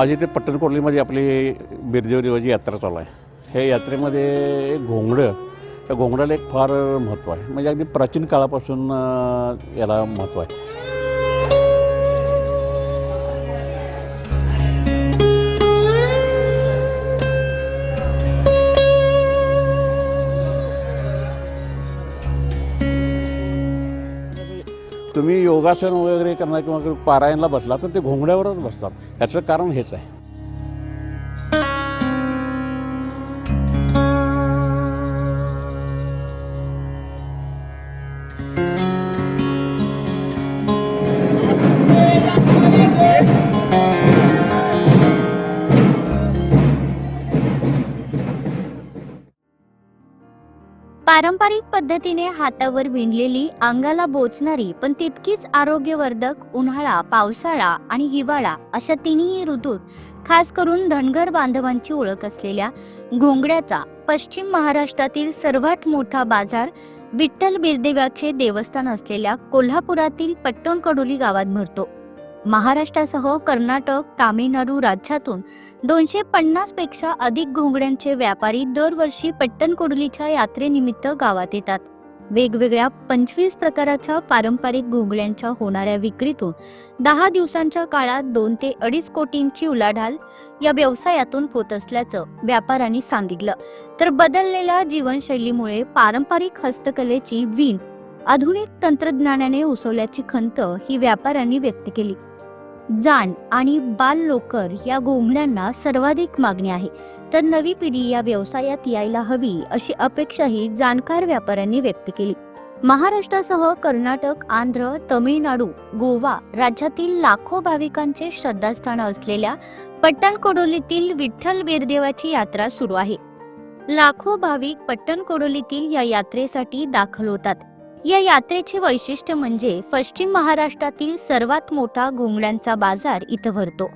आज इथे पट्टणकोटलीमध्ये आपली बिरदेवरीवाची यात्रा चालू आहे. ह्या यात्रेमध्ये घोंगडं त्या घोंगडाला एक फार महत्त्व आहे. म्हणजे अगदी प्राचीन काळापासून याला महत्त्व आहे. तुम्ही योगासन वगैरे करणार किंवा पारायणला बसला तर ते घोंगड्यावरच बसतात. याचं कारण हेच आहे. पारंपरिक पद्धतीने हातावर विणलेली अंगाला बोचणारी पण तितकीच आरोग्यवर्धक उन्हाळा पावसाळा आणि हिवाळा अशा तिन्ही ऋतूत खास करून धनगर बांधवांची ओळख असलेल्या घोंगड्याचा पश्चिम महाराष्ट्रातील सर्वात मोठा बाजार विठ्ठल बिरदेवाचे देवस्थान असलेल्या कोल्हापुरातील पट्टणकडोली गावात भरतो. महाराष्ट्रासह कर्नाटक तामिळनाडू राज्यातून दोनशे पन्नासपेक्षा अधिक घोंगड्यांचे व्यापारी दरवर्षी पट्टणकोडलीच्या यात्रेनिमित्त गावात येतात. वेगवेगळ्या पंचवीस प्रकाराच्या पारंपरिक घोंगड्यांच्या होणाऱ्या विक्रीतून दहा दिवसांच्या काळात दोन ते अडीच कोटींची उलाढाल या व्यवसायातून होत असल्याचं व्यापाऱ्यांनी सांगितलं. तर बदललेल्या जीवनशैलीमुळे पारंपरिक हस्तकलेची वीण आधुनिक तंत्रज्ञानाने उसवल्याची खंत ही व्यापाऱ्यांनी व्यक्त केली. जाण आणि बाल लोकर या घोंगड्यांना सर्वाधिक मागणी आहे. तर नवी पिढी या व्यवसायात यायला हवी अशी अपेक्षाही जाणकार व्यापाऱ्यांनी व्यक्त केली. महाराष्ट्रासह कर्नाटक आंध्र तमिळनाडू गोवा राज्यातील लाखो भाविकांचे श्रद्धास्थान असलेल्या पट्टणकोडोलीतील विठ्ठल बीरदेवाची यात्रा सुरू आहे. लाखो भाविक पट्टणकोडोलीतील या यात्रेसाठी दाखल होतात. या यात्रेचे वैशिष्ट्य म्हणजे पश्चिम महाराष्ट्रातील सर्वात मोठा घोंगड्यांचा बाजार इथं भरतो.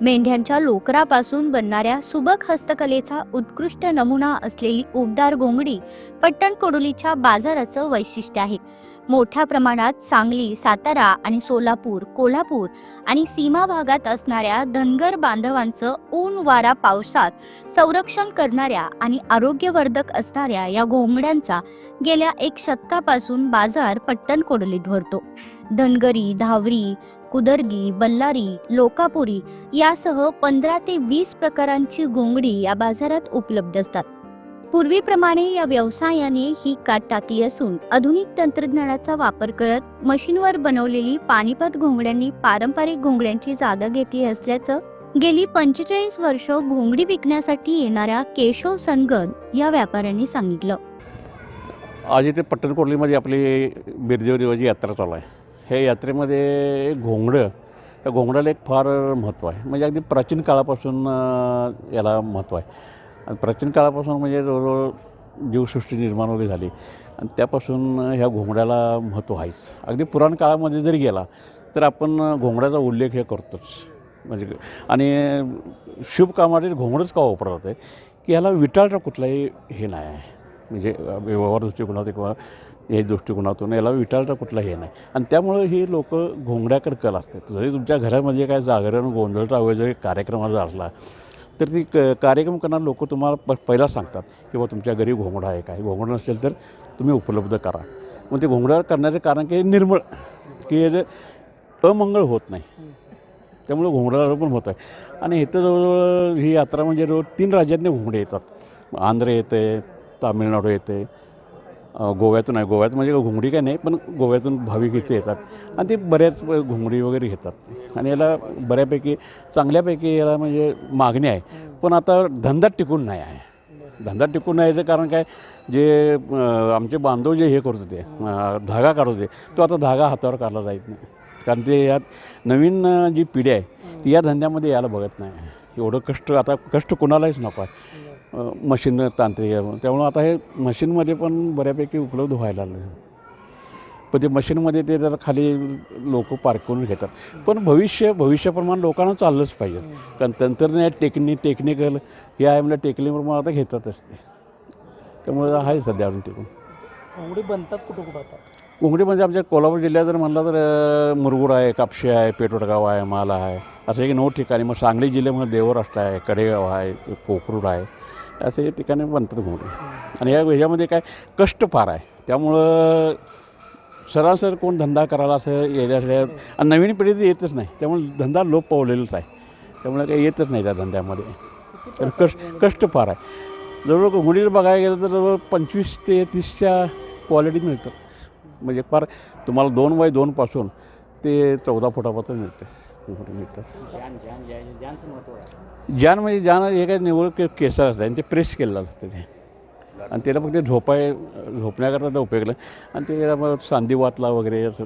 मेंढ्यांच्या लोकरापासून बनणाऱ्या सुबक हस्तकलेचा उत्कृष्ट नमुना असलेली उबदार घोंगडी पट्टणकोडोलीच्या बाजाराचं वैशिष्ट्य आहे. मोठ्या प्रमाणात सांगली सातारा आणि सोलापूर कोल्हापूर आणि सीमा भागात असणाऱ्या धनगर बांधवांचं ऊन वारा पावसात संरक्षण करणाऱ्या आणि आरोग्यवर्धक असणाऱ्या या घोंगड्यांचा गेल्या एक शतकापासून बाजार पट्टणकोडलीत भरतो. धनगरी धावरी कुदर्गी बल्लारी लोकापुरी यासह पंधरा ते वीस प्रकारांची घोंगडी या बाजारात उपलब्ध असतात. पूर्वीप्रमाणे या व्यवसायाने ही काट टाकली असून आधुनिक तंत्रज्ञानाचा वापर करत मशीनवर बनवलेली पानिपत घोंगड्यांनी पारंपरिक घोंगड्यांची जागा घेतली असल्याचं गेली पंचेचाळीस वर्ष घोंगडी विकण्यासाठी येणाऱ्या केशव सनगन या व्यापाऱ्यांनी सांगितलं. आज इथे पट्टणकोटलीमध्ये आपली बिरदेवरीवाची यात्रा चालू आहे. ह्या यात्रेमध्ये घोंगडं या घोंगडाला एक फार महत्त्व आहे. म्हणजे अगदी प्राचीन काळापासून याला महत्त्व आहे. आणि प्राचीन काळापासून म्हणजे जवळजवळ जीवसृष्टी निर्माण वगैरे झाली. आणि त्यापासून ह्या घोंगड्याला महत्त्व आहेच. अगदी पुराण काळामध्ये जरी गेला तर आपण घोंगड्याचा उल्लेख हे करतोच. म्हणजे आणि शुभ कामासाठी घोंगडंच का वापरलं जातं की ह्याला विटाळचा कुठलाही हे नाही आहे. म्हणजे व्यवहार दृष्टिकोनाचा किंवा हे दृष्टिकोनातून याला विचारता कुठला हे नाही. आणि त्यामुळं ही लोक घोंगड्याकडे कल असतात जरी तुमच्या घरामध्ये काय जागरण गोंधळचा वगैरे जरी कार्यक्रमाचा असला तर ती क कार्यक्रम करणारे लोक तुम्हाला प पहिला सांगतात की बा तुमच्या घरी घोंगडा आहे काय? घोंगडा नसेल तर तुम्ही उपलब्ध करा. मग ते घोंगडा करण्याचं कारण की निर्मळ की हे अमंगळ होत नाही. त्यामुळे घोंगडाला पण होत आहे. आणि इथं जवळजवळ ही यात्रा म्हणजे जवळ तीन राज्यांनी घोंगडे येतात. आंध्र येते तामिळनाडू येते गोव्यातून आहे. गोव्यात म्हणजे घुंगडी काय नाही पण गोव्यातून भाविक इथे येतात. आणि ते बऱ्याच घुंगडी वगैरे घेतात. आणि याला बऱ्यापैकी चांगल्यापैकी याला म्हणजे मागणी आहे. पण आता धंदा टिकून नाही आहे. धंदा टिकून नाही याचं कारण काय जे आमचे बांधव जे हे करत होते धागा काढत होते तो आता धागा हातावर काढला जात नाही. कारण ते यात नवीन जी पिढी आहे ती या धंद्यामध्ये यायला बघत नाही. एवढं कष्ट आता कष्ट कोणालाच नको आहे. मशीन तांत्रिक आहे त्यामुळं आता हे मशीनमध्ये पण बऱ्यापैकी उपलब्ध व्हायला लागलं पण ते मशीनमध्ये ते जरा खाली लोक पार्क करून घेतात. पण भविष्य भविष्याप्रमाणे लोकांना चाललंच पाहिजे. कारण तंत्रज्ञान टेक्नि टेक्निकल हे आहे म्हणजे टेक्निकप्रमाणे आता घेतातच ते त्यामुळे आहे सध्या अजून टिकून. घोंगडी बनतात कुठं कुठं आता? घोंगडीमध्ये आमच्या कोल्हापूर जिल्ह्यात जर म्हणलं तर मुरगुड आहे कापशी आहे पेटवडगाव आहे माला आहे. असं एक नऊ ठिकाणी मग सांगली जिल्ह्यामध्ये देवराष्ट्र आहे कडेगाव आहे कोकरूड आहे असे हे ठिकाणी बनतात घुमणे आणि या ह्याच्यामध्ये काय कष्ट फार आहे. त्यामुळं सरासर कोण धंदा करायला असं येण्यासाठी आणि नवीन पिढी तर येतच नाही. त्यामुळे धंदा लोप पावलेलाच आहे. त्यामुळे काही येतच नाही त्या धंद्यामध्ये. किती कष्ट कष्ट फार आहे. जवळजवळ घोंगडीला बघायला गेलं तर जवळ पंचवीस ते तीसच्या क्वालिटी मिळतात. म्हणजे फार तुम्हाला दोन बाय दोनपासून ते चौदा फुटापासून मिळते. घोंगडी मिळतात जान म्हणजे जान हे काय निवड के केसर असतं आणि ते प्रेस केलेलं असतं ते. आणि त्याला फक्त झोपाय झोपण्याकरता ते उपयोगलं. आणि ते मग सांधीवातला वगैरे असं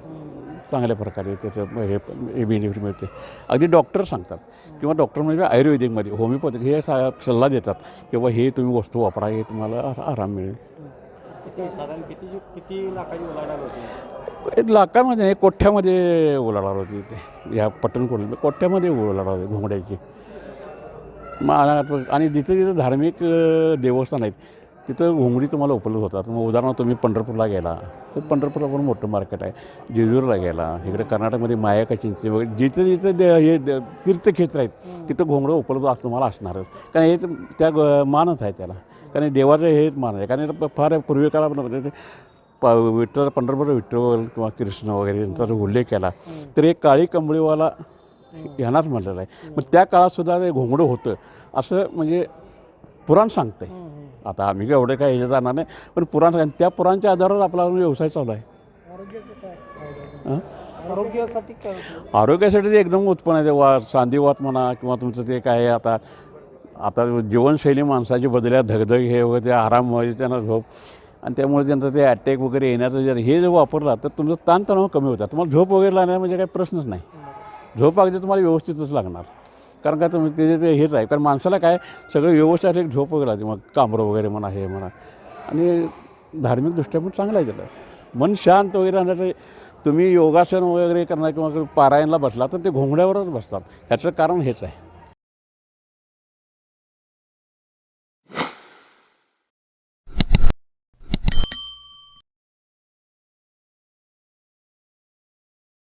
चांगल्या प्रकारे त्याचं हे हे बेनिफिट मिळते. अगदी डॉक्टर सांगतात. किंवा डॉक्टर म्हणजे आयुर्वेदिकमध्ये होमिओपॅथिक हे सा सल्ला देतात. किंवा हे तुम्ही वस्तू वापरा हे तुम्हाला आराम मिळेल. किती साधारण किती किती लाखाची उलाढाल होती? एक लाखामध्ये नाही कोठ्यामध्ये ओलाढाल होती ते. ह्या पट्टणकोट कोठ्यामध्ये ओलाढाल होती घोंगड्याची मग आणि- जिथे जिथं धार्मिक देवस्थान आहेत तिथं घोंगडी तुम्हाला उपलब्ध होतात. मग उदाहरणार्थ तुम्ही पंढरपूरला गेला तर पंढरपूरला पण मोठं मार्केट आहे. जेजूरला गेला इकडे कर्नाटकमध्ये मायाका चिंचे वगैरे जिथं जिथे दे हे द- तीर्थक्षेत्र आहेत तिथं घोंगडं उपलब्ध असं तुम्हाला असणारच. कारण हे त्या ग- मानच आहे त्याला. कारण देवाचं हेच मान आहे. कारण फार पूर्वी काळापर्यंत ते प विठ्ठल पंढरपूर विठ्ठल किंवा कृष्ण वगैरे यांचा जर उल्लेख केला तर एक काळी कंबळीवाला ह्यांनाच म्हटलेलं आहे. मग त्या काळातसुद्धा ते घोंगडं होतं. असं म्हणजे पुराण सांगतंय. आता आम्ही काय एवढं काय ह्याच्यात जाणार नाही पण पुराण सांग त्या पुराणच्या आधारावर आपला व्यवसाय चालू आहे. हं? आरोग्यासाठी ते एकदम उत्पन्न आहे. ते वा सांधीवात म्हणा किंवा तुमचं ते काय आहे आता आता जीवनशैली माणसाची बदल्या धगधग हे वगैरे ते आराम वगैरे त्यांना झोप. आणि त्यामुळे त्यांचं ते अटॅक वगैरे येण्याचं जर हे जर वापरला तर तुमचं ताणतणाव कमी होतात तुम्हाला झोप वगैरे लागणार म्हणजे काही प्रश्नच नाही. झोप अगदी तुम्हाला व्यवस्थितच लागणार. कारण का तुम्ही ते ते हेच आहे. कारण माणसाला काय सगळं व्यवस्थित एक झोप वगैरे लागते. मग कांबरं वगैरे म्हणा हे म्हणा. आणि धार्मिकदृष्ट्या पण चांगलं आहे त्याला. मन शांत वगैरे राहण्याचं तुम्ही योगासन वगैरे करणार किंवा पारायणला बसला तर ते घोंगड्यावरच बसतात. ह्याचं कारण हेच आहे.